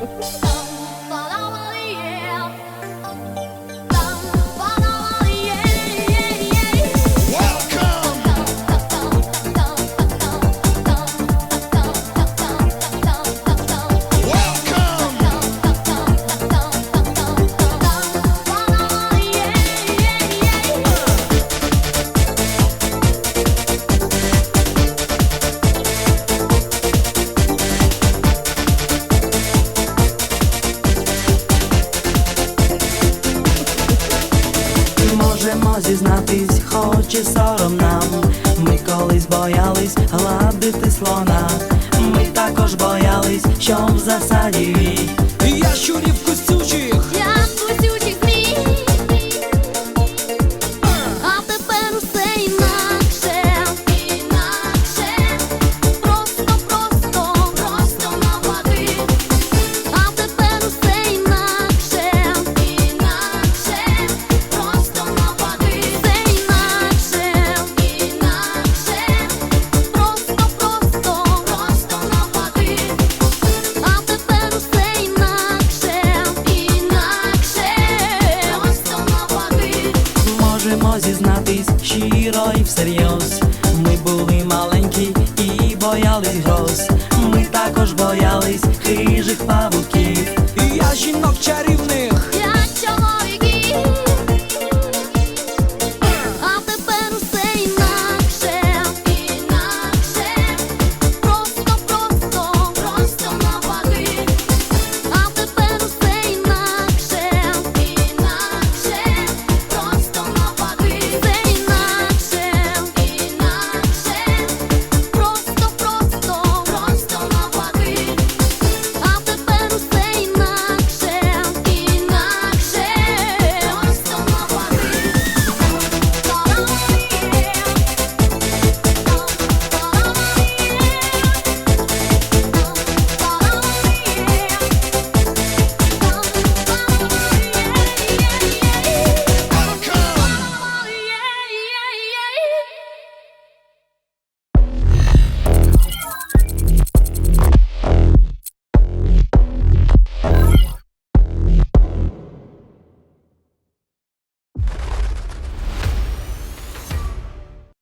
Oh зізнатись, хоч і сором нам. Ми колись боялись гладити слона. Ми також боялись, що в засаді. Я щурів костючих, зізнатись щиро і всерйоз. Ми були маленькі і боялись гроз. Ми також боялись хижих чарівних,